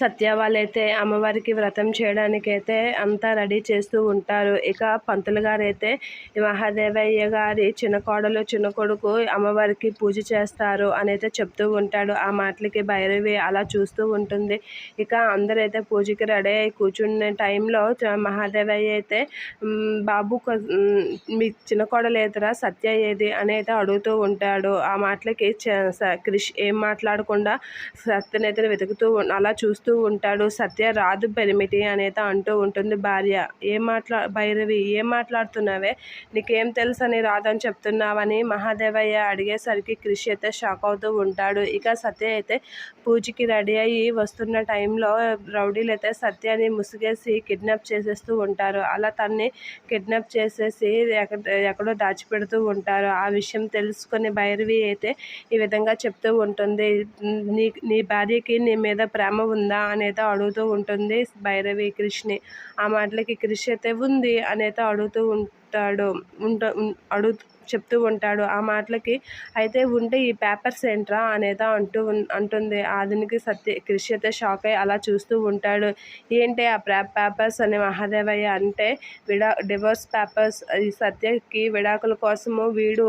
సత్య వాళ్ళైతే అమ్మవారికి వ్రతం చేయడానికైతే అంతా రెడీ చేస్తూ ఉంటారు. ఇక పంతులు గారైతే మహాదేవయ్య గారి చిన్న కోడలు చిన్న కొడుకు అమ్మవారికి పూజ చేస్తారు అని అయితే చెప్తూ ఉంటాడు. ఆ మాటలకి భైరవి అలా చూస్తూ ఉంటుంది. ఇక అందరైతే పూజకి రెడీ అయి కూర్చున్న టైంలో మహాదేవయ్య అయితే బాబు మీ చిన్న కోడలు ఏదిరా? సత్య ఏది? అని అయితే అడుగుతూ ఉంటాడు. ఆ మాటలకి చ- స- క్రిష్ ఏం మాట్లాడకుండా సత్యనైతే వెతుకుతూ అలా చూస్తూ ఉంటాడు. సత్య రాదు పెరిమిటి అనేది అంటూ ఉంటుంది. భార్య ఏం మాట్లా భైరవి ఏం మాట్లాడుతున్నావే? నీకేం తెలుసు అని రాదని చెప్తున్నావని మహాదేవయ్య అడిగేసరికి కృషి అయితే షాక్ అవుతూ ఉంటాడు. ఇక సత్య అయితే పూజకి రెడీ అయ్యి వస్తున్న టైంలో రౌడీలు అయితే సత్యని ముసుగేసి కిడ్నాప్ చేసేస్తూ ఉంటారు. అలా తన్ని కిడ్నాప్ చేసేసి ఎక్కడ ఎక్కడో దాచిపెడుతూ ఉంటారు. ఆ విషయం తెలుసుకుని భైరవి అయితే ఈ విధంగా చెప్తూ ఉంటుంది. నీ నీ భార్యకి నీ మీద ప్రేమ ఉంది? అనేది అడుగుతూ ఉంటుంది భైరవి కృష్ణి. ఆ మాటలకి కృషి అయితే ఉంది అనేది అడుగుతూ ఉంటాడు ఉంట అడుగు చెప్తూ ఉంటాడు. ఆ మాటలకి అయితే ఉంటే ఈ పేపర్స్ ఏంట్రా అనేది అంటూ అంటుంది. ఆధునికి సత్య కృషి అయితే షాక్ అయ్యి అలా చూస్తూ ఉంటాడు. ఏంటి ఆ ప్రా పేపర్స్ అని మహాదేవయ్య అంటే విడా డివోర్స్ పేపర్స్ ఈ సత్యకి విడాకుల కోసము వీడు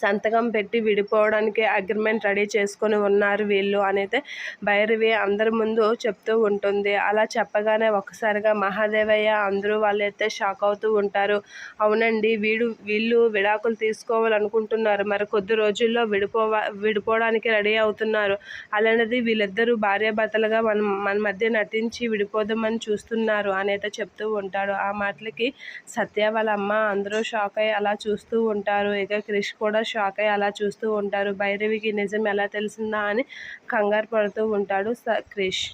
సంతకం పెట్టి విడిపోవడానికి అగ్రిమెంట్ రెడీ చేసుకొని ఉన్నారు వీళ్ళు అనేది భైరవి అందరి ముందు చెప్తూ ఉంటుంది. అలా చెప్పగానే ఒక్కసారిగా మహాదేవయ్య అందరూ వాళ్ళైతే షాక్ అవుతూ ఉంటారు. అవునండి వీడు వీళ్ళు విడాకులు తీసుకోవాలనుకుంటున్నారు. మరి కొద్ది రోజుల్లో విడిపోవ విడిపోవడానికి రెడీ అవుతున్నారు. అలాంటిది వీళ్ళిద్దరూ భార్యాభర్తలుగా మనం మన మధ్య నటించి విడిపోదామని చూస్తున్నారు అనైతే అయితే చెప్తూ ఉంటాడు ఆ మాటలకి సత్య వాళ్ళ అమ్మ అందరూ షాక్ అయ్యి అలా చూస్తూ ఉంటారు. ఇక క్రిష్ కూడా షాక్ అయ్యి అలా చూస్తూ ఉంటారు. భైరవికి నిజం ఎలా తెలిసిందా అని కంగారు పడుతూ ఉంటాడు స క్రిష్.